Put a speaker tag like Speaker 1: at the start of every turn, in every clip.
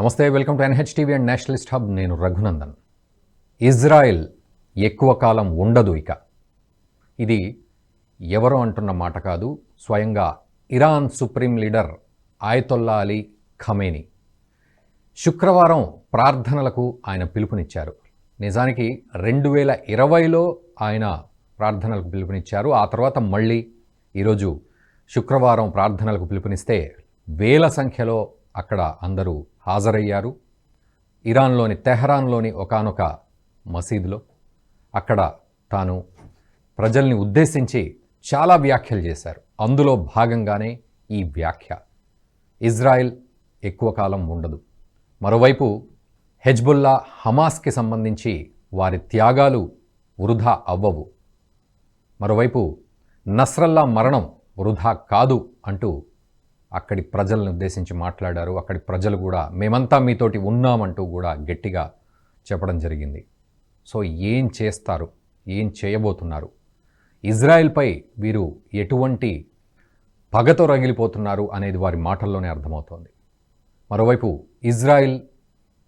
Speaker 1: నమస్తే welcome to NH TV and nationalist hub. నేను Raghunandan. Israel ఎక్కువ కాలం ఉండదు ఇక. ఇది ఎవరో అంటున్న మాట కాదు స్వయంగా Iran supreme leader Ayatollah Ali Khamenei శుక్రవారం ప్రార్థనలకు ఆయన పిలుపునిచ్చారు. నిజానికి రెండు వేల ఇరవైలో ఆయన ప్రార్థనలకు పిలుపునిచ్చారు. ఆ తర్వాత మళ్ళీ ఈరోజు శుక్రవారం ప్రార్థనలకు పిలుపునిస్తే వేల సంఖ్యలో అక్కడ అందరూ హాజరయ్యారు. ఇరాన్లోని తెహరాన్లోని ఒకానొక మసీదులో అక్కడ తాను ప్రజల్ని ఉద్దేశించి చాలా వ్యాఖ్యలు చేశారు. అందులో భాగంగానే ఈ వ్యాఖ్య. ఇజ్రాయెల్ ఎక్కువ కాలం ఉండదు. మరోవైపు హెజ్బుల్లా హమాస్కి సంబంధించి వారి త్యాగాలు వృధా అవ్వవు. మరోవైపు నస్రల్లా మరణం వృధా కాదు అంటూ అక్కడి ప్రజలను ఉద్దేశించి మాట్లాడారు. అక్కడి ప్రజలు కూడా మేమంతా మీతోటి ఉన్నామంటూ కూడా గట్టిగా చెప్పడం జరిగింది. సో ఏం చేస్తారు? ఏం చేయబోతున్నారు? ఇజ్రాయెల్పై వీరు ఎటువంటి పగతో రగిలిపోతున్నారు అనేది వారి మాటల్లోనే అర్థమవుతోంది. మరోవైపు ఇజ్రాయెల్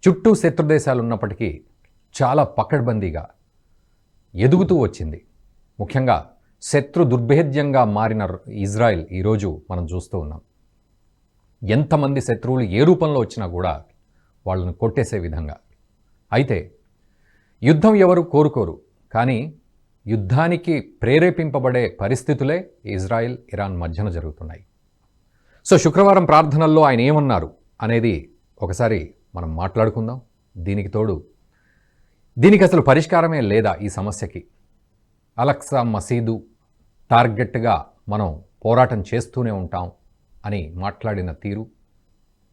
Speaker 1: చుట్టూ శత్రుదేశాలు ఉన్నప్పటికీ చాలా పకడ్బందీగా ఎదుగుతూ వచ్చింది. ముఖ్యంగా శత్రు దుర్భేద్యంగా మారిన ఇజ్రాయెల్ ఈరోజు మనం చూస్తూ ఉన్నాం. ఎంతమంది శత్రువులు ఏ రూపంలో వచ్చినా కూడా వాళ్ళను కొట్టేసే విధంగా. అయితే యుద్ధం ఎవరు కోరుకోరు కానీ యుద్ధానికి ప్రేరేపింపబడే పరిస్థితులే ఇజ్రాయెల్ ఇరాన్ మధ్యన జరుగుతున్నాయి. సో శుక్రవారం ప్రార్థనల్లో ఆయన ఏమన్నారు అనేది ఒకసారి మనం మాట్లాడుకుందాం. దీనికి తోడు దీనికి అసలు పరిష్కారమే లేదా ఈ సమస్యకి? అలక్సా మసీదు టార్గెట్గా మనం పోరాటం చేస్తూనే ఉంటాం. అని మాట్లాడిన తీరు.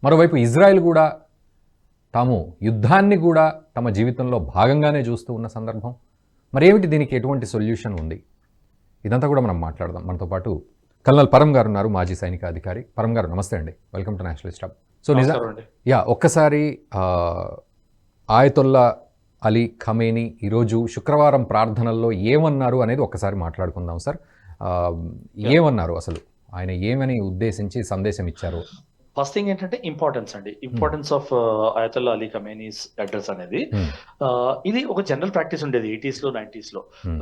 Speaker 1: మరోవైపు ఇజ్రాయెల్ కూడా తాము యుద్ధాన్ని కూడా తమ జీవితంలో భాగంగానే చూస్తూ ఉన్న సందర్భం. మరేమిటి దీనికి ఎటువంటి సొల్యూషన్ ఉంది? ఇదంతా కూడా మనం మాట్లాడదాం. మనతో పాటు కల్నల్ పరం గారు ఉన్నారు మాజీ సైనిక అధికారి. పరం గారు నమస్తే అండి. Welcome to national stop so నిజా. యా ఒక్కసారి ఆయతుల్లా అలీ ఖమేని ఈరోజు శుక్రవారం ప్రార్థనల్లో ఏమన్నారు అనేది ఒక్కసారి మాట్లాడుకుందాం సార్. ఏమన్నారు అసలు? ఆయన ఏమని ఉద్దేశించి సందేశం ఇచ్చారు
Speaker 2: ఫస్ట్ థింగ్ ఏంటంటే ఇంపార్టెన్స్ అండి importance of Ayatollah Ali Khamenei's address అనేది
Speaker 1: Hmm.
Speaker 2: Uh, ఇది ఒక జనరల్ ప్రాక్టీస్ ఉండేది ఎయిటీస్లో నైన్టీస్లో
Speaker 1: Hmm.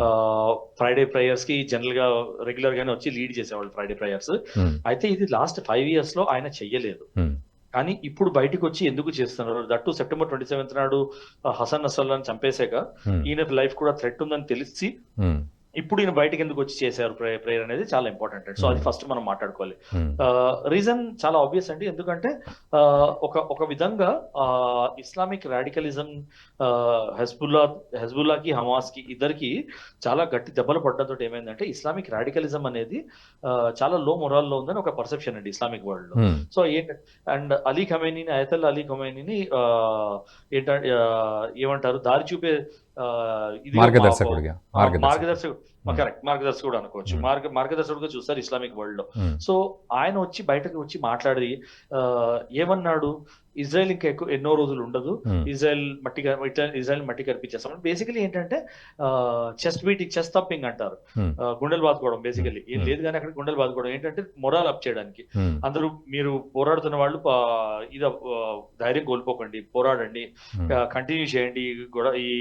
Speaker 2: ఫ్రైడే ప్రేయర్స్కి జనరల్గా రెగ్యులర్ గానే వచ్చి లీడ్ చేసేవాళ్ళు ఫ్రైడే ప్రేయర్స్
Speaker 1: Hmm.
Speaker 2: అయితే ఇది లాస్ట్ ఫైవ్ ఇయర్స్లో ఆయన చెయ్యలేదు
Speaker 1: Hmm.
Speaker 2: కానీ ఇప్పుడు బయటకు వచ్చి ఎందుకు చేస్తున్నారు దట్టు సెప్టెంబర్ ట్వంటీ సెవెంత్ నాడు uh, హసన్ నసల్లాని చంపేశాక
Speaker 1: Hmm.
Speaker 2: ఈయన లైఫ్ కూడా థ్రెట్ ఉందని తెలిసి
Speaker 1: Hmm.
Speaker 2: ఇప్పుడు ఈయన బయటకు ఎందుకు వచ్చి చేశారు ప్రేయర్ అనేది చాలా ఇంపార్టెంట్ సో అది
Speaker 1: Hmm.
Speaker 2: ఫస్ట్ మనం మాట్లాడుకోవాలి
Speaker 1: Hmm.
Speaker 2: రీజన్ చాలా ఆబ్వియస్ అండి ఎందుకంటే ఆ, ఒక ఒక విధంగా ఇస్లామిక్ రాడికలిజం హెజ్బుల్లా హెజ్బుల్లాకి హమాస్కి ఇద్దరికి చాలా గట్టి దెబ్బలు పడడంతో ఏమైందంటే ఇస్లామిక్ రాడికలిజం అనేది చాలా లో మొరాల్లో ఉందని ఒక పర్సెప్షన్ అండి ఇస్లామిక్ వరల్డ్లో
Speaker 1: Hmm.
Speaker 2: సో ఏంట అండ్ అలీ ఖమేనీని అయతల్ అలీ ఖమేనీని ఏంటంటే ఏమంటారు దారి చూపే
Speaker 1: మార్గదర్శకుడిగా
Speaker 2: ఆ,
Speaker 1: మార్గదర్శకుడు
Speaker 2: మార్గదర్శకుడు కరెక్ట్. మార్గదర్శకుడు అనుకోవచ్చు. మార్గ మార్గదర్శకుడుగా చూస్తారు ఇస్లామిక్
Speaker 1: వరల్డ్లో.
Speaker 2: సో ఆయన వచ్చి బయటకు వచ్చి మాట్లాడి ఏమన్నాడు? ఇజ్రాయెల్ ఇంకా ఎక్కువ ఎన్నో రోజులు ఉండదు. ఇజ్రాయెల్ మట్టి ఇజ్రాయెల్ మట్టి కనిపించేస్తాం బేసికలీ ఏంటంటే చెస్ట్ బీటింగ్ చెస్ట్ థంపింగ్ అంటారు. గుండెలు బాదుకోవడం బేసికలీ ఏం. లేదు కానీ అక్కడ గుండెలు బాదుకోవడం. ఏంటంటే మొరాల్ అప్ చేయడానికి. అందరూ మీరు పోరాడుతున్న వాళ్ళు ఇది ధైర్యం కోల్పోకండి. పోరాడండి. కంటిన్యూ చేయండి. ఈ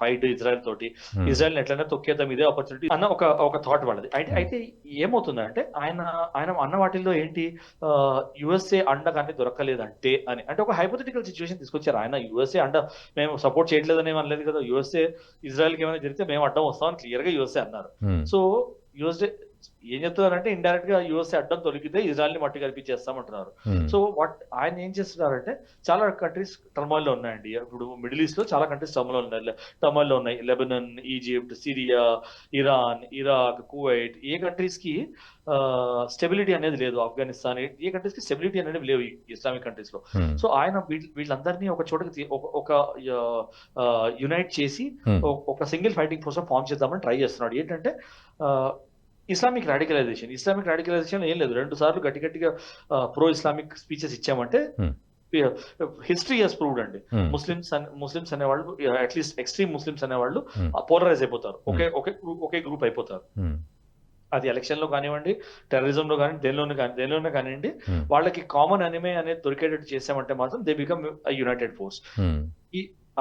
Speaker 2: ఫైట్ ఇజ్రాయెల్ తోటి. ఇజ్రాయెల్ ఎట్లయినా తొక్కేద్దాం. ఇదే ఆపర్చునిటీ అన్న ఒక ఒక థాట్ వాళ్ళది. అయితే
Speaker 1: Hmm.
Speaker 2: అయితే ఏమవుతుందంటే ఆయన ఆయన అన్న వాటిల్లో ఏంటి యుఎస్ఏ అండ కానీ దొరకలేదంటే అని. అంటే ఒక హైపోథెటికల్ సిచ్యువేషన్ తీసుకొచ్చారు ఆయన. యుఎస్ఏ అండ మేము సపోర్ట్ చేయట్లేదని అనలేదు కదా. యుఎస్ఏ ఇజ్రాయెల్కి ఏమైనా జరిగితే మేము అడ్డం వస్తామని క్లియర్గా యుఎస్ఏ అన్నారు.
Speaker 1: Hmm.
Speaker 2: సో యుఎస్ఏ ఏం చెప్తున్నారంటే ఇండైరెక్ట్గా యుఎస్ఏ అడ్డం తొలగితే ఇజ్రాయెల్ని మట్టి కల్పించేస్తామంటున్నారు. సో వాట్ ఆయన ఏం చేస్తున్నారంటే చాలా కంట్రీస్ టర్మాయిల్లో ఉన్నాయండి. ఇప్పుడు మిడిల్ ఈస్ట్లో చాలా కంట్రీస్ టర్మాయిల్ ఉన్నాయి. టర్మాయిల్లో ఉన్నాయి. Lebanon Egypt Syria Iran Iraq Kuwait ఏ కంట్రీస్కి స్టెబిలిటీ అనేది లేదు. ఆఫ్ఘనిస్తాన్ ఏ- కంట్రీస్కి స్టెబిలిటీ అనేది లేవు ఇస్లామిక్
Speaker 1: కంట్రీస్లో.
Speaker 2: సో ఆయన వీళ్ళ- వీళ్ళందరినీ ఒక చోటకి ఒక- యునైట్ చేసి. ఒక- సింగిల్ ఫైటింగ్ ఫోర్స్ ఫామ్ చేద్దామని ట్రై చేస్తున్నాడు. ఏంటంటే ఇస్లామిక్ రాడికలైజేషన్ ఇస్లామిక్ రాడికలైజేషన్ ఏం లేదు రెండు సార్లు గట్టి గట్టిగా ప్రో ఇస్లామిక్ స్పీచెస్ ఇచ్చామంటే. హిస్టరీ హెస్ ప్రూవ్డ్ అండి. ముస్లిమ్స్ ముస్లిమ్స్ అనేవాళ్ళు అట్లీస్ట్ ఎక్స్ట్రీమ్ ముస్లిమ్స్ అనేవాళ్ళు. పోలరైజ్ అయిపోతారు ఒకే ఒకే గ్రూప్ ఒకే గ్రూప్ అయిపోతారు. అది ఎలక్షన్లో కానివ్వండి టెర్రరిజం లో కానీ దేనిలోనే కానీ దేనిలోనే కానివ్వండి. వాళ్ళకి కామన్ అనిమే అనేది దొరికేటట్టు చేసామంటే మాత్రం they become united force
Speaker 1: hmm.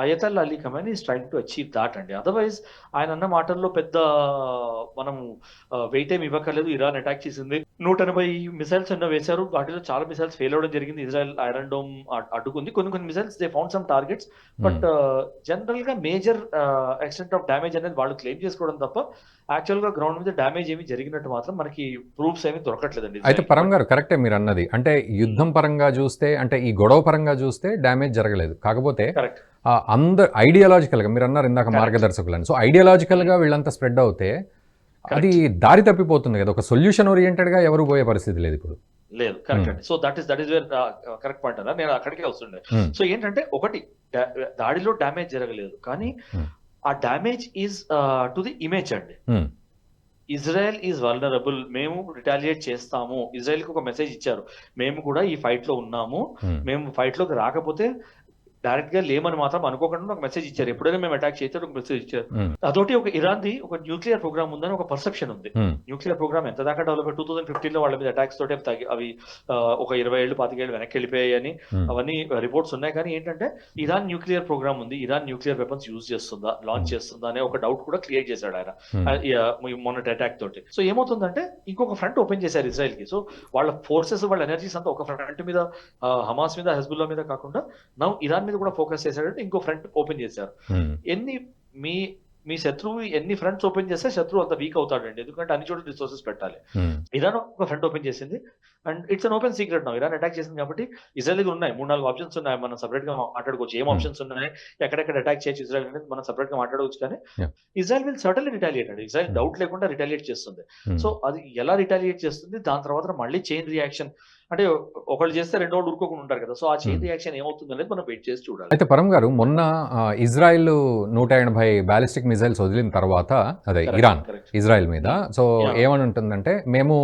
Speaker 2: Ayatollah Ali Khamenei is trying to achieve that అండి. అదర్వైజ్ ఆయన అన్న మాటల్లో పెద్ద మనం వెయిట్ ఏమి ఇవ్వక్కర్లేదు. ఇరాన్ అటాక్ చేసింది. నూట ఎనభై మిసైల్స్ ఎన్నో వేశారు. వాటిలో చాలా మిసైల్స్ ఫెయిల్ అవ్వడం జరిగింది. ఇజ్రాయెల్ ఐరన్ డోమ్ అడ్డుకుంది. కొన్ని కొన్ని missiles they found some targets but జనరల్గా మేజర్ ఎక్స్టెంట్ ఆఫ్ డ్యామేజ్ అనేది వాళ్ళు క్లెయిమ్ చేసుకోవడం తప్ప యాక్చువల్గా గ్రౌండ్ మీద డ్యామేజ్ ఏమి జరిగినట్టు మాత్రం మనకి ప్రూఫ్స్ ఏమి దొరకట్లేదండి.
Speaker 1: అయితే పరం గారు కరెక్టే మీరు అన్నది. అంటే యుద్ధం పరంగా చూస్తే అంటే ఈ గొడవ పరంగా చూస్తే డ్యామేజ్ జరగలేదు. కాకపోతే
Speaker 2: కరెక్ట్
Speaker 1: అందరు ఐడియాలజికల్గా మీరు అన్నారు ఇందాక. మార్గదర్శకులని. సో ఐడియాలజికల్గా వీళ్ళంతా స్ప్రెడ్ అవుతే అది దారి తప్పిపోతుంది కదా. ఒక సొల్యూషన్ ఓరియంటెడ్గా ఎవరు పోయే పరిస్థితి లేదు ఇప్పుడు.
Speaker 2: లేదు. Correct
Speaker 1: Hmm.
Speaker 2: అండి so that is that is where correct point అన్న నేను అక్కడికే వస్తుండే.
Speaker 1: Hmm.
Speaker 2: సో ఏంటంటే ఒకటి దాడిలో డ్యామేజ్ జరగలేదు. కానీ
Speaker 1: Hmm.
Speaker 2: ఆ damage is to the image అండి.
Speaker 1: Hmm.
Speaker 2: ఇజ్రాయెల్ ఈజ్ వల్నరబుల్ మేము రిటాలియేట్ చేస్తాము. ఇజ్రాయెల్కి ఒక మెసేజ్ ఇచ్చారు. మేము కూడా ఈ ఫైట్లో ఉన్నాము.
Speaker 1: Hmm.
Speaker 2: మేము ఫైట్లోకి రాకపోతే డైరెక్ట్గా లేమని మాత్రం అనుకోకుండా ఒక మెసేజ్ ఇచ్చారు. ఎప్పుడైనా మేము అటాక్ చేస్తే ఒక మెసేజ్ ఇచ్చారు. అదొకటి ఒక ఇరాన్ ది ఒక న్యూక్లియర్ ప్రోగ్రామ్ ఉందని ఒక పర్సెప్షన్ ఉంది. న్యూక్లియర్ ప్రోగ్రామ్ ఎంత దాకా డెవలప్ టూ థౌసండ్ ఫిఫ్టీన్లో వాళ్ళ మీద అటాక్స్ తోటి అవి ఒక ఇరవై ఏళ్ళు పాతికేళ్ళు వెనక్కి వెళ్ళిపోయాయని. అవన్నీ రిపోర్ట్స్ ఉన్నాయి. కానీ ఏంటంటే ఇరాన్ న్యూక్లియర్ ప్రోగ్రామ్ ఉంది. ఇరాన్ న్యూక్లియర్ వెపన్స్ యూజ్ చేస్తుందా లాంచ్. చేస్తుందా అనే ఒక డౌట్ కూడా క్రియేట్ చేశాడు ఆయన. మొన్నటి అటాక్ తోటి. సో ఏమవుతుందంటే ఇంకొక ఫ్రంట్ ఓపెన్ చేశారు ఇజ్రాయెల్కి సో వాళ్ళ ఫోర్సెస్ వాళ్ళ ఎనర్జీస్ అంతా ఒక ఫ్రంట్ మీద హమాస్ మీద హెజ్బుల్లా మీద కాకుండా నౌ ఇరాన్ మీద కూడా ఫోకస్ చేశాడంటే ఇంకో ఫ్రంట్ ఓపెన్ చేశారు.
Speaker 1: Hmm.
Speaker 2: ఎన్ని మీ మీ శత్రువు ఎన్ని ఫ్రంట్స్ ఓపెన్ చేస్తే శత్రువు అంత వీక్ అవుతాడండి. ఎందుకంటే అన్ని చోట్ల రిసోర్సెస్ పెట్టాలి.
Speaker 1: Hmm.
Speaker 2: ఇరాన్ ఒక ఫ్రంట్ ఓపెన్ చేసింది. And it's an open secret no Iran attack చేసింది కాబట్టి ఇజ్రాయల్ దగ్గర ఉన్నాయి. మూడు నాలుగు ఆప్షన్స్ ఉన్నాయి. మనం సపరేట్గా మాట్లాడుకోవచ్చు. ఏం
Speaker 1: Hmm.
Speaker 2: ఆప్షన్స్ ఉన్నాయి? ఎక్కడెక్కడ అటాక్ చేయొచ్చు ఇజ్రాయల్ అనేది మనం సపరేట్గా మాట్లాడవచ్చు కానీ. ఇజ్రాయల్ విల్ సర్టన్లీ రిటాలియేట్ అండి. Israel
Speaker 1: Hmm.
Speaker 2: డౌట్ లేకుండా రిటాలియేట్ చేస్తుంది.
Speaker 1: Hmm.
Speaker 2: సో అది ఎలా రిటాలియేట్ చేస్తుంది? దాని తర్వాత మళ్ళీ చైన్ రియాక్షన్ అంటే ఒకళ్ళు చేస్తే రెండో వాళ్ళు ఊరుకోకుండా ఉంటారు కదా సో ఆ చైన్
Speaker 1: Hmm.
Speaker 2: రియాక్షన్ ఏమవుతుంది అనేది మనం వెయిట్ చేసి చూడాలి
Speaker 1: అయితే పరం గారు మొన్న ఇజ్రాయెల్ నూట ఎనభై బ్యాలిస్టిక్ మిసైల్స్ వదిలిన తర్వాత అదే ఇరాన్. ఇజ్రాయెల్ మీద సో
Speaker 2: Yeah.
Speaker 1: ఏమని ఉంటుందంటే మేము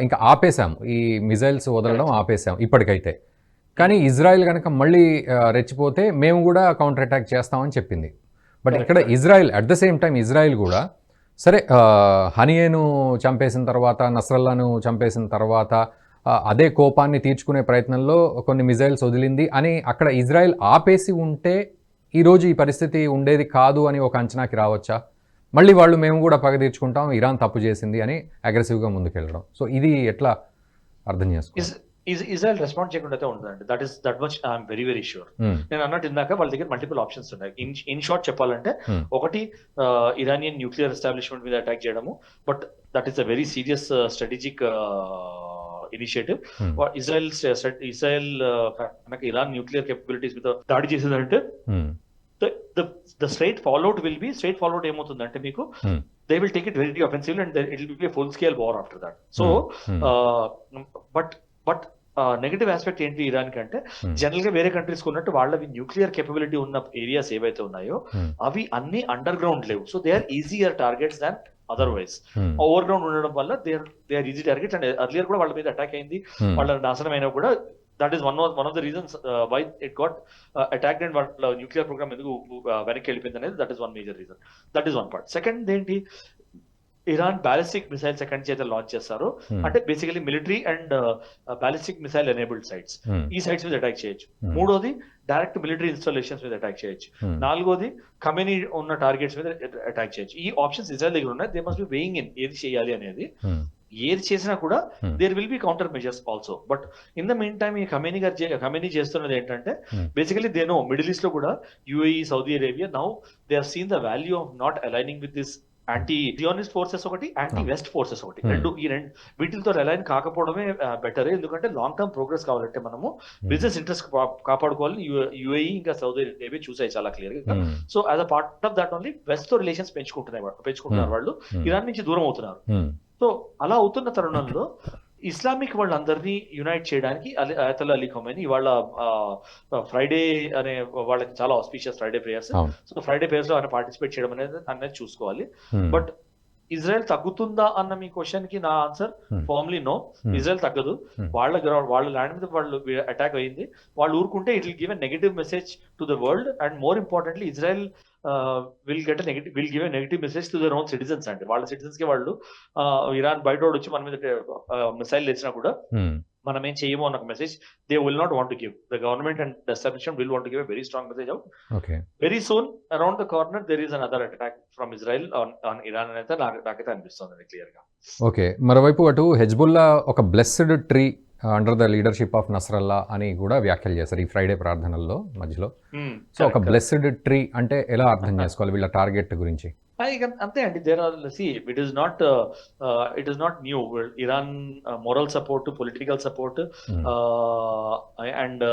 Speaker 1: ఇంకా ఆపేసాం ఈ మిజైల్స్ వదలడం ఆపేసాం ఇప్పటికైతే కానీ ఇజ్రాయెల్ కనుక మళ్ళీ రెచ్చిపోతే మేము కూడా కౌంటర్ అటాక్ చేస్తామని చెప్పింది బట్ ఇక్కడ. Israel at the same time Israel కూడా సరే హనియేను చంపేసిన తర్వాత నస్రల్లాను చంపేసిన తర్వాత అదే కోపాన్ని తీర్చుకునే ప్రయత్నంలో కొన్ని మిజైల్స్ వదిలింది అని అక్కడ ఇజ్రాయెల్ ఆపేసి ఉంటే ఈరోజు ఈ పరిస్థితి ఉండేది కాదు అని ఒక అంచనాకి రావచ్చా? మళ్ళీ వాళ్ళు మేము కూడా పగ తీర్చుకుంటాం ఇరాన్ తప్పు చేసింది అని అగ్రెసివ్గా ముందుకెళ్ళడం. సో ఇది ఎట్లా అర్థం చేసుకోవాలి?
Speaker 2: ఇజ్- ఇజ్- ఇజ్రాయెల్ రెస్పాండ్ చేయకుండా అయితే ఉంటుందండి. That is that much I'm very very sure నేను అన్నట్టు ఇందాక వాళ్ళ దగ్గర మల్టిపుల్ ఆప్షన్స్ ఉన్నాయి. ఇన్ ఇన్ షార్ట్ చెప్పాలంటే
Speaker 1: Hmm.
Speaker 2: ఒకటి ఇరానియన్ న్యూక్లియర్ ఎస్టాబ్లిష్మెంట్ మీద అటాక్ చేయడము but that is a very serious strategic initiative
Speaker 1: Hmm.
Speaker 2: Israel Israel కనుక ఇరాన్ న్యూక్లియర్ కేపబిలిటీస్ మీద దాడి చేసిందంటే the straight fallout will be straight fallout ఏమవుతుందంటే మీకు
Speaker 1: Hmm.
Speaker 2: They will take it very offensive and it will be full scale war after that so but but negative aspect ఏంటి Iran కంటే జనరల్గా వేరే countries ఉన్నట్టు వాళ్ళవి న్యూక్లియర్ కేపబిలిటీ ఉన్న areas ఏవైతే ఉన్నాయో అవి అన్ని అండర్ గ్రౌండ్ లేవు. So they are easier targets than otherwise over ground ఉండడం వల్ల they they are easy targets and earlier కూడా వాళ్ళ మీద అటాక్ అయింది. వాళ్ళ నాశనం అయినా కూడా that is one one of the reasons why it got attack and వాళ్ళ న్యూక్లియర్ ప్రోగ్రామ్ ఎందుకు uh, వెనక్కి వెళ్ళిపోయింది అనేది that is one major reason that is one part second ఏంటి? ఇరాన్ బ్యాలిస్టిక్ మిసైల్స్ ఎక్కడి నుంచి అయితే లాంచ్ చేస్తారో అంటే basically military and ballistic missile enabled sites ఈ సైట్స్ మీద అటాక్ చేయొచ్చు. మూడోది డైరెక్ట్ మిలిటరీ ఇన్స్టాలేషన్స్ మీద అటాక్ చేయొచ్చు. నాలుగోది కమ్యూని ఉన్న టార్గెట్స్ మీద అటాక్ చేయొచ్చు. ఈ ఆప్షన్స్ ఇజ్రాయల్ దగ్గర ఉన్నాయి. They must be weighing in ఏది చేయాలి అనేది. ఏది చేసినా కూడా
Speaker 1: Hmm.
Speaker 2: There will be counter measures also but in the main time ఈ కమ్యూని గారు కమ్యూని చేస్తున్నది ఏంటంటే
Speaker 1: Hmm.
Speaker 2: Basically they know middle ఈస్ట్లో కూడా UAE Saudi Arabia now they have seen the value of not aligning with this anti Zionist forces ఒకటి anti
Speaker 1: Hmm.
Speaker 2: West forces ఒకటి.
Speaker 1: Hmm.
Speaker 2: రెండు ఈ రెండు వీటితో అలైన్ కాకపోవడమే బెటర్ ఎందుకంటే లాంగ్ టర్మ్ ప్రోగ్రెస్ కావాలంటే మనము బిజినెస్ ఇంట్రెస్ట్ కాపాడుకోవాలని యుఏఈ ఇంకా సౌదీ అరేబియా చూసాయి చాలా క్లియర్గా. So as a part of that only వెస్ట్తో relations పెంచుకుంటున్నాయి పెంచుకుంటున్నారు
Speaker 1: Hmm.
Speaker 2: వాళ్ళు. ఇరాన్ నుంచి దూరం అవుతున్నారు. సో అలా అవుతున్న తరుణంలో ఇస్లామిక్ వాళ్ళందరినీ యునైట్ చేయడానికి అలీ అయతల్ అలీ ఖొమైని ఇవాళ ఫ్రైడే అనే వాళ్ళకి చాలా auspicious Friday prayers. So Friday ప్రేయర్స్లో ఆయన పార్టిసిపేట్ చేయడం అనేది అనేది చూసుకోవాలి బట్ ఇజ్రాయెల్ తగ్గుతుందా అన్న మీ క్వశ్చన్కి నా ఆన్సర్. Firmly no. ఇజ్రాయెల్ తగ్గదు. వాళ్ళ గ్రౌండ్ వాళ్ళ ల్యాండ్ మీద వాళ్ళు అటాక్ అయింది వాళ్ళు ఊరుకుంటే it will give a negative message to the world and more importantly Israel will get negative will give a negative message to their own citizens అండి. వాళ్ళ సిటిజన్స్కి వాళ్ళు ఇరాన్ బయట వచ్చి మన మీద మిసైల్ వేసినా కూడా
Speaker 1: హ్మ్.
Speaker 2: మనం ఏం చేయము అన్న ఒక message they will not want give the government and establishment will want give a very strong message out very soon around the corner there is an other attack from Israel on Iran అని అయితే నాకు నాకైతే అనిపిస్తుంది క్లియర్గా.
Speaker 1: Okay మరోవైపు అటు Hezbollah ఒక blessed tree under the leadership of Nasrallah అని కూడా వ్యాఖ్యలు చేశారు ఈ ఫ్రైడే ప్రార్థనల్లో మధ్యలో. సో ఒక బ్లెస్డ్ ట్రీ అంటే ఎలా అర్థం చేసుకోవాలి వీళ్ళ టార్గెట్ గురించి?
Speaker 2: ఇక అంతే అండి. There are see it is not it is not new Iran moral support political support
Speaker 1: Hmm.
Speaker 2: And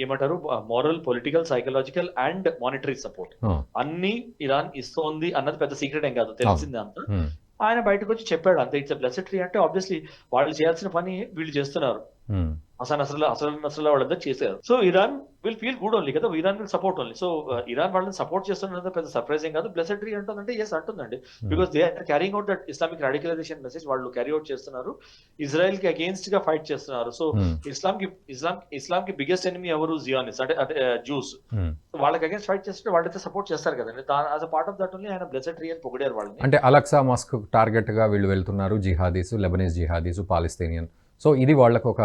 Speaker 2: ఏమంటారు? Moral political psychological and monetary support. అన్ని ఇరాన్ ఇస్తోంది అన్నది పెద్ద సీక్రెట్ ఏం కాదు. తెలిసిందే అంత.
Speaker 1: హ్మ్.
Speaker 2: ఆయన బయటకు వచ్చి చెప్పాడు అంతే. ఇట్స్ బ్లెస్డ్ ట్రీ అంటే ఆబ్వియస్లీ వాళ్ళు చేయాల్సిన పని వీళ్ళు చేస్తున్నారు.
Speaker 1: హ్మ్.
Speaker 2: అసలు అసలు అసలు అసలు వాళ్ళందరూ చేశారు so Iran will feel good only కదా? Iran will support only so Iran వాళ్ళని సపోర్ట్ చేస్తున్నది పెద్ద సర్ప్రైజింగ్ కాదు. బ్లెస్డ్ ట్రీ అంటుందంటే ఎస్ అంటుందండి. Because they are carrying out that Islamic radicalisation message వాళ్ళు క్యారీ అవుట్ చేస్తున్నారు. ఇజ్రాయెల్కి అగేన్స్ట్గా ఫైట్ చేస్తున్నారు. సో. ఇస్లాం కి ఇస్లాం ఇస్లాం కి బిగ్గెస్ట్ ఎనిమి ఎవరు? జియానిస్ అంటే అంటే జ్యూస్
Speaker 1: హ్మ్.
Speaker 2: వాళ్ళకి అగేన్స్ట్ ఫైట్ చేస్తుంటే వాళ్ళైతే సపోర్ట్ చేస్తారు కదండి. As a part of that only ఆయన బ్లెస్డ్ ట్రీ అని పొగిడారు వాళ్ళని.
Speaker 1: అంటే అలక్సా మస్క్ టార్గెట్గా వీళ్ళు వెళ్తున్నారు. జిహాదీస్ లెబనీస్ జిహాదీస్ పాలిస్తీనియన్ సో ఇది వాళ్ళకు ఒక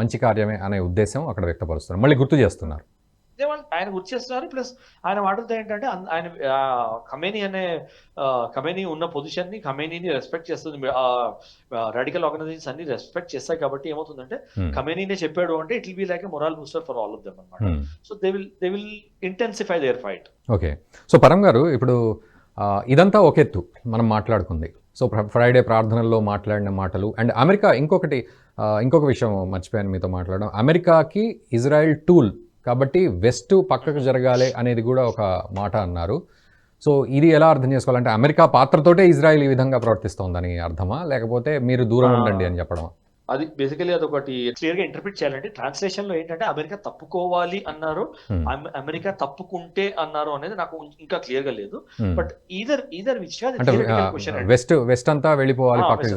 Speaker 1: మంచి కార్యమే అనే ఉద్దేశం అక్కడ వ్యక్తపరుస్తున్నారు. మళ్ళీ గుర్తు చేస్తున్నారు.
Speaker 2: ఆయన గుర్తు చేస్తున్నారు. ప్లస్ ఆయన మాటలతో ఏంటంటే ఆయన కమేని అనే కమేని ఉన్న పొజిషన్ని కమేనీని రెస్పెక్ట్ చేస్తుంది రాడికల్ ఆర్గనైజేషన్స్ అన్ని రెస్పెక్ట్ చేస్తాయి కాబట్టి ఏమవుతుందంటే
Speaker 1: హ్మ్.
Speaker 2: కమేనీనే చెప్పాడు అంటే it will be like morale booster for all of them అనమాట. So they will they will intensify their fight
Speaker 1: okay so Param గారు ఇప్పుడు ఇదంతా ఒక ఎత్తు. మనం మాట్లాడుకుంది. సో ఫ్ర- ఫ్రైడే ప్రార్థనల్లో మాట్లాడిన మాటలు. అండ్ అమెరికా ఇంకొకటి ఇంకొక విషయం మర్చిపోయాను మీతో మాట్లాడడం. అమెరికాకి ఇజ్రాయెల్ టూల్ కాబట్టి వెస్ట్ పక్కకు జరగాలి అనేది కూడా ఒక మాట అన్నారు. సో ఇది ఎలా అర్థం చేసుకోవాలంటే అమెరికా పాత్రతోటే ఇజ్రాయెల్ ఈ విధంగా ప్రవర్తిస్తోందని అర్థమా? లేకపోతే మీరు దూరం. ఉండండి అని చెప్పడం
Speaker 2: అది బేసికలీ అది ఒకటి క్లియర్గా ఇంటర్ప్రిట్ చేయాలంటే ట్రాన్స్లేషన్లో ఏంటంటే అమెరికా తప్పుకోవాలి అన్నారు
Speaker 1: Hmm.
Speaker 2: అమె- అమెరికా తప్పుకుంటే అన్నారు అనేది నాకు ఇంకా క్లియర్గా లేదు. But either either which
Speaker 1: west west అంతా వెళ్ళిపోవాలి పక్కకి.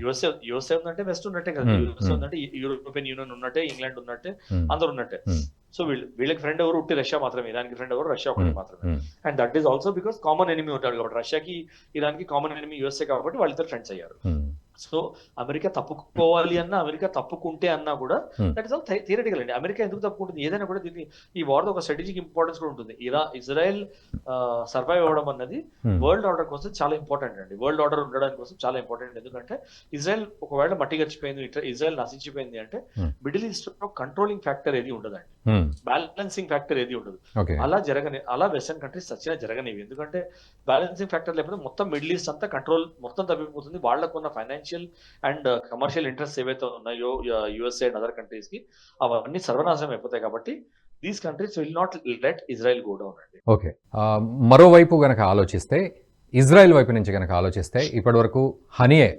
Speaker 2: యుఎస్ఏ యుఎస్ఏ ఉందంటే వెస్ట్ ఉన్నట్టే కదా
Speaker 1: Hmm,
Speaker 2: యుఎస్ఏ
Speaker 1: hmm.
Speaker 2: ఉందంటే యూరోపియన్ యూనియన్ ఉన్నట్టే ఇంగ్లాండ్ ఉన్నట్టే. అందరు ఉన్నట్టే. సో వీళ్ళు వీళ్ళకి ఫ్రెండ్ ఎవరు ఉట్టి రష్యా మాత్రమే ఇరాన్కి ఫ్రెండ్ ఎవరు రష్యా ఒకటి. మాత్రమే. And that is also because common enemy ఉంటాడు కాబట్టి రష్యాకి ఇరాన్కి కామన్ ఎనిమీ యుఎస్ఏ కాబట్టి వాళ్ళిద్దరు ఫ్రెండ్స్ అయ్యారు. సో అమెరికా తప్పుకోవాలి అన్నా అమెరికా తప్పుకుంటే అన్నా కూడా
Speaker 1: Hmm.
Speaker 2: That is all theoretical అండి. అమెరికా ఎందుకు తప్పుకుంటుంది? ఏదైనా కూడా దీన్ని ఈ వార్ ఒక స్ట్రాటజిక్ ఇంపార్టెన్స్ కూడా ఉంటుంది. ఇరా ఇజ్రాయెల్ సర్వైవ్ అవ్వడం అన్నది
Speaker 1: Hmm.
Speaker 2: వరల్డ్ ఆర్డర్ కోసం చాలా ఇంపార్టెంట్ అండి. వరల్డ్ ఆర్డర్ ఉండడానికి కోసం చాలా ఇంపార్టెంట్ ఎందుకంటే ఇజ్రాయెల్ ఒకవేళ మట్టి గడిచిపోయింది ఇట్లా ఇజ్రాయెల్ నశించిపోయింది అంటే
Speaker 1: Hmm.
Speaker 2: మిడిల్ ఈస్ట్లో కంట్రోలింగ్ ఫ్యాక్టర్ ఏది ఉండదండి.
Speaker 1: Hmm.
Speaker 2: బ్యాలెన్సింగ్ ఫ్యాక్టర్ ఏది ఉండదు. అలా జరగని అలా వెస్టర్న్ కంట్రీస్ చచ్చినా జరగనివి. ఎందుకంటే బ్యాలెన్సింగ్ ఫ్యాక్టర్ లేకపోతే మొత్తం మిడిల్ ఈస్ట్ అంతా కంట్రోల్ మొత్తం తప్పిపోతుంది. వాళ్ళకున్న ఫైనాన్షియల్ అండ్ కమర్షియల్ ఇంట్రెస్ట్ ఏవైతే ఉన్నాయో యుఎస్ఏ అండ్ అదర్ కంట్రీస్కి అవన్నీ సర్వనాశనం అయిపోతాయి కాబట్టి these countries will not let Israel go down అండి.
Speaker 1: ఓకే. మరోవైపు గనక ఆలోచిస్తే ఇజ్రాయెల్ వైపు నుంచి గనక ఆలోచిస్తే ఇప్పటివరకు హనియే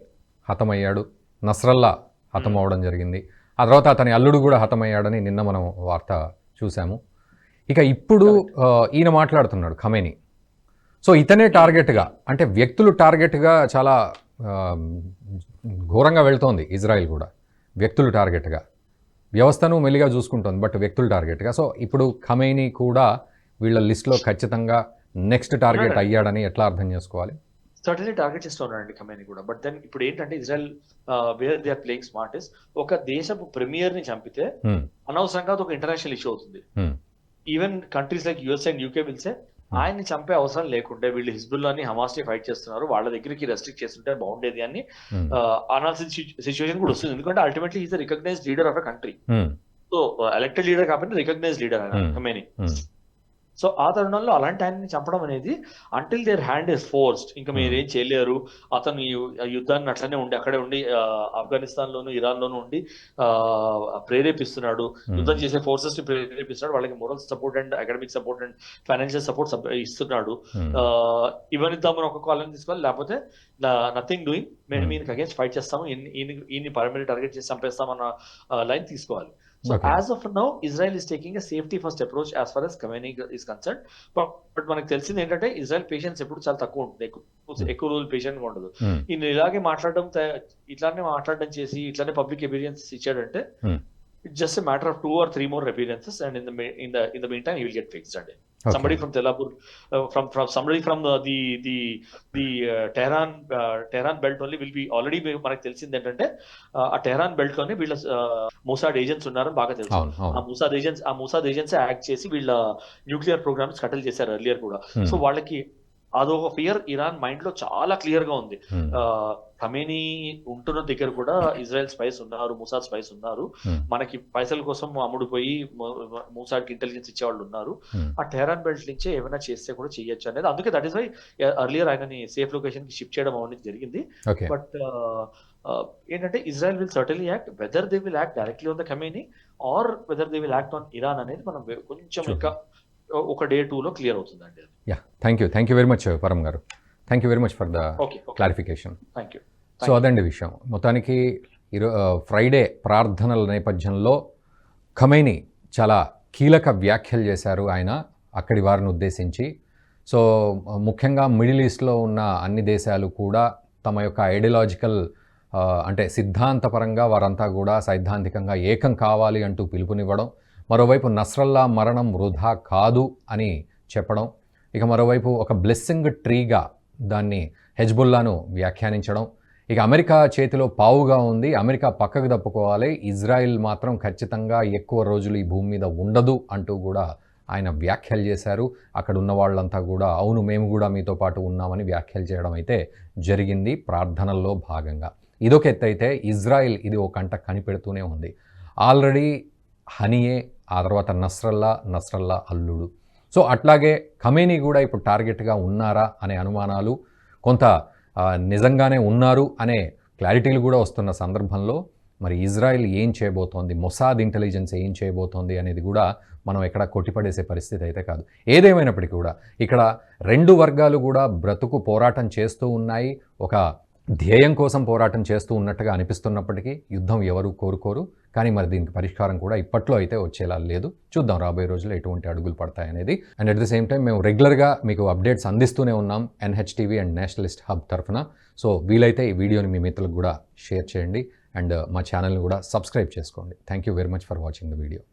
Speaker 1: హతమయ్యాడు నస్రల్లా హతమవడం జరిగింది. ఆ తర్వాత అతని అల్లుడు కూడా హతమయ్యాడని నిన్న మనం వార్త చూసాము ఇక ఇప్పుడు ఈయన మాట్లాడుతున్నాడు ఖమేని సో ఇతనే టార్గెట్గా అంటే వ్యక్తులు టార్గెట్గా చాలా ఘోరంగా వెళ్తోంది ఇజ్రాయెల్ కూడా వ్యక్తులు టార్గెట్గా వ్యవస్థను మెల్లిగా చూసుకుంటుంది బట్ వ్యక్తులు టార్గెట్గా సో ఇప్పుడు ఖమేని కూడా వీళ్ళ లిస్ట్లో ఖచ్చితంగా నెక్స్ట్ టార్గెట్. అయ్యాడని ఎట్లా అర్థం చేసుకోవాలి
Speaker 2: సర్టన్లీ టార్గెట్ చేస్తున్నారండి కమేని కూడా బట్ దెన్ ఇప్పుడు ఏంటంటే Israel where they are playing smart is ఒక దేశపు ప్రీమియర్ని చంపితే. అనవసరంగా అది ఒక ఇంటర్నేషనల్ ఇష్యూ అవుతుంది. Even countries like US and UK విల్సే ఆయన్ని చంపే అవసరం లేకుంటే వీళ్ళు హిజ్బుల్లాని హమాస్ని ఫైట్ చేస్తున్నారు వాళ్ళ దగ్గరికి రెస్ట్రిక్ట్ చేస్తుంటే బాగుండేది అని
Speaker 1: Hmm.
Speaker 2: అనాల్సిన సిచ్యువేషన్ కూడా వస్తుంది ఎందుకంటే ultimately is recognise leader of a country
Speaker 1: Hmm.
Speaker 2: So elected leader కాబట్టి recognise leader
Speaker 1: Hmm.
Speaker 2: Khamenei
Speaker 1: Hmm.
Speaker 2: So ఆ తరుణంలో అలాంటి ఆయన్ని చంపడం అనేది until their hand is forced ఇంకా మీరు ఏం చేయలేరు. అతను ఈ యుద్ధాన్ని అట్లనే ఉండి అక్కడే ఉండి ఆఫ్ఘనిస్తాన్ లోను ఇరాన్ లోను ఉండి ఆ, ప్రేరేపిస్తున్నాడు.
Speaker 1: Hmm.
Speaker 2: యుద్ధం చేసే ఫోర్సెస్ని ప్రేరేపిస్తున్నాడు. వాళ్ళకి moral support and academic support and financial support ఇస్తున్నాడు.
Speaker 1: Hmm.
Speaker 2: ఇవ్వనిద్దామని ఒక కాలం తీసుకోవాలి లేకపోతే నథింగ్ డూయింగ్ మేము
Speaker 1: Hmm.
Speaker 2: ఈయనకి అగేన్స్ట్ ఫైట్ చేస్తాము. ఈయన్ని ఈయన్ని పర్మనెంట్ టార్గెట్ చేసి చంపేస్తామన్న లైన్ తీసుకోవాలి. So
Speaker 1: Okay.
Speaker 2: As of now Israel is taking safety first approach as far as is concern but మనకు తెలిసింది ఏంటంటే ఇజ్రాయెల్ పేషెన్స్ ఎప్పుడు చాలా తక్కువ ఉంటుంది ఎక్కువ ఎక్కువ రోజులు పేషెంట్గా ఉండదు
Speaker 1: Hmm.
Speaker 2: ఈయన ఇలాగే మాట్లాడడం ఇట్లానే మాట్లాడడం చేసి ఇట్లానే పబ్లిక్ ఎపీరియన్స్ ఇచ్చాడంటే
Speaker 1: Hmm.
Speaker 2: It's just matter of two or three more appearances and in the in the in the meantime will get fixed అండి
Speaker 1: Okay.
Speaker 2: somebody from Telapur, uh, from from somebody from the the the, the uh, Tehran uh, Tehran belt only will be already మనకు తెలిసింది ఏంటంటే uh, ఆ Tehran బెల్ట్లోనే వీళ్ళ మూసాడ్ agents ఉన్నారని బాగా తెలుసు ఆ మూసాద్ ఏజెంట్స్ ఆ మూసాద్ ఏజెంట్స్ యాక్ట్ చేసి వీళ్ళ న్యూక్లియర్ ప్రోగ్రామ్స్ కట్టలు చేశారు ఎర్లియర్ కూడా
Speaker 1: Hmm.
Speaker 2: సో వాళ్ళకి అదొక ఫియర్ ఇరాన్ మైండ్లో చాలా క్లియర్గా ఉంది
Speaker 1: Hmm.
Speaker 2: ఖమేనీ ఉంటున్న దగ్గర కూడా ఇజ్రాయెల్ స్పైస్ ఉన్నారు మూసాద్ స్పైస్ ఉన్నారు
Speaker 1: Hmm.
Speaker 2: మనకి పైసల కోసం అమ్ముడుపోయి మూసాడ్కి ఇంటెలిజెన్స్ ఇచ్చేవాళ్ళు ఉన్నారు
Speaker 1: Hmm.
Speaker 2: ఆ టెహరాన్ బెల్ట్ నుంచే ఏమైనా చేస్తే కూడా చేయొచ్చు అనేది అందుకే దట్ ఈస్ వై అర్లియర్ ఆయనని సేఫ్ లొకేషన్కి షిఫ్ట్ చేయడం అనేది జరిగింది బట్ ఏంటంటే Israel will certainly act whether they will act directly on the Khamenei or whether they will act on Iran అనేది మనం కొంచెం. ఇంకా ఒక డే టూ లో క్లియర్ అవుతుందండి
Speaker 1: yeah thank you. Thank you very much Param గారు. Thank you very much for the clarification.
Speaker 2: Thank you
Speaker 1: so అదండి విషయం. మొత్తానికి ఈరో ఫ్రైడే ప్రార్థనల నేపథ్యంలో ఖమైనీ చాలా కీలక వ్యాఖ్యలు చేశారు ఆయన అక్కడి వారిని ఉద్దేశించి. సో ముఖ్యంగా మిడిల్ ఈస్ట్లో ఉన్న అన్ని దేశాలు కూడా తమ యొక్క ఐడియాలజికల్ అంటే సిద్ధాంతపరంగా వారంతా కూడా సైద్ధాంతికంగా ఏకం కావాలి అంటూ పిలుపునివ్వడం మరోవైపు నస్రల్లా మరణం వృధా కాదు అని చెప్పడం ఇక మరోవైపు ఒక బ్లెస్సింగ్ ట్రీగా దాన్ని హెజ్బుల్లాను వ్యాఖ్యానించడం. ఇక అమెరికా చేతిలో పావుగా ఉంది అమెరికా పక్కకు తప్పుకోవాలి ఇజ్రాయిల్ మాత్రం ఖచ్చితంగా ఎక్కువ రోజులు ఈ భూమి మీద ఉండదు అంటూ కూడా ఆయన వ్యాఖ్యలు చేశారు. అక్కడ ఉన్న వాళ్ళంతా కూడా అవును మేము కూడా మీతో పాటు ఉన్నామని వ్యాఖ్యలు చేయడం అయితే జరిగింది ప్రార్థనల్లో భాగంగా. ఇదొక ఎత్తు అయితే ఇజ్రాయిల్ ఇది ఒక కంట కనిపెడుతూనే ఉంది. ఆల్రెడీ హనియే ఆ తర్వాత నస్రల్లా నస్రల్లా అల్లుడు. సో అట్లాగే ఖమేనీ కూడా ఇప్పుడు టార్గెట్గా ఉన్నారా అనే అనుమానాలు కొంత నిజంగానే ఉన్నారు అనే క్లారిటీలు కూడా వస్తున్న సందర్భంలో మరి ఇజ్రాయెల్ ఏం చేయబోతోంది మొసాద్ ఇంటెలిజెన్స్ ఏం చేయబోతోంది అనేది కూడా మనం ఎక్కడ కొట్టిపడేసే పరిస్థితి అయితే కాదు. ఏదేమైనప్పటికీ కూడా ఇక్కడ రెండు వర్గాలు కూడా బ్రతుకు పోరాటం చేస్తూ ఉన్నాయి ఒక ధ్యేయం కోసం పోరాటం చేస్తూ ఉన్నట్టుగా అనిపిస్తున్నప్పటికీ యుద్ధం ఎవరు కోరుకోరు కానీ మరి దీనికి పరిష్కారం కూడా ఇప్పట్లో అయితే వచ్చేలా లేదు. చూద్దాం రాబోయే రోజుల్లో ఎటువంటి అడుగులు పడతాయనేది and at the same time మేము రెగ్యులర్గా మీకు అప్డేట్స్ అందిస్తూనే ఉన్నాం ఎన్హెచ్టీవీ అండ్ నేషనలిస్ట్ హబ్ తరఫున. సో వీలైతే ఈ వీడియోని మీ మిత్రులకు కూడా షేర్ చేయండి. అండ్ uh, మా ఛానల్ని కూడా సబ్స్క్రైబ్ చేసుకోండి. Thank you very much for watching the video